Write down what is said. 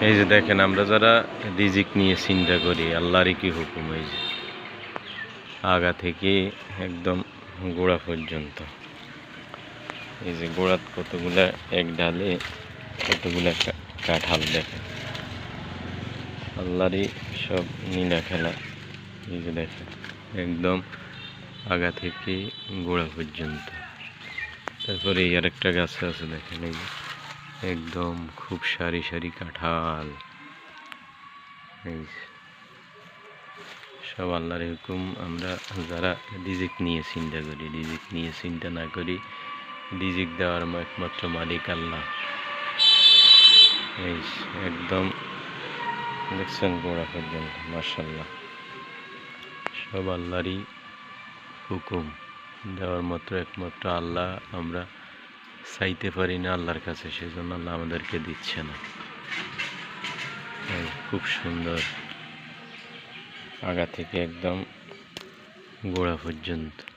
এই যে দেখেন, আমরা যারা রিজিক নিয়ে চিন্তা করি, আল্লাহরই কি হুকুম এই যে? আগা থেকে একদম গোড়া পর্যন্ত। এই যে গোড়াত কতগুলা, এক ডালে কতগুলা কাঁঠাল দেখেন। আল্লাহরই সব নীলা খেলা। এই যে দেখেন, একদম আগা থেকে গোড়া পর্যন্ত। তারপরে এই আরেকটা গাছ আছে দেখেন, এই যে। একদম খুব সারি সারি কাঁঠাল। এই সব আল্লাহর হুকুম, আমরা যারা রিজিক নিয়ে চিন্তা করি, রিজিক নিয়ে চিন্তা না করি, রিজিক দেওয়ার একমাত্র মালিক আল্লাহ। এই একদম দেখছেন গোড়া পর্যন্ত মার্শাল্লাহ সব আল্লাহরই হুকুম, দেওয়ার মাত্র একমাত্র আল্লাহ আমরা চাইতে পারি না আল্লাহর কাছে, সেজন্য আল্লাহ আমাদেরকে দিচ্ছে না। খুব সুন্দর আগা থেকে একদম গোড়া পর্যন্ত।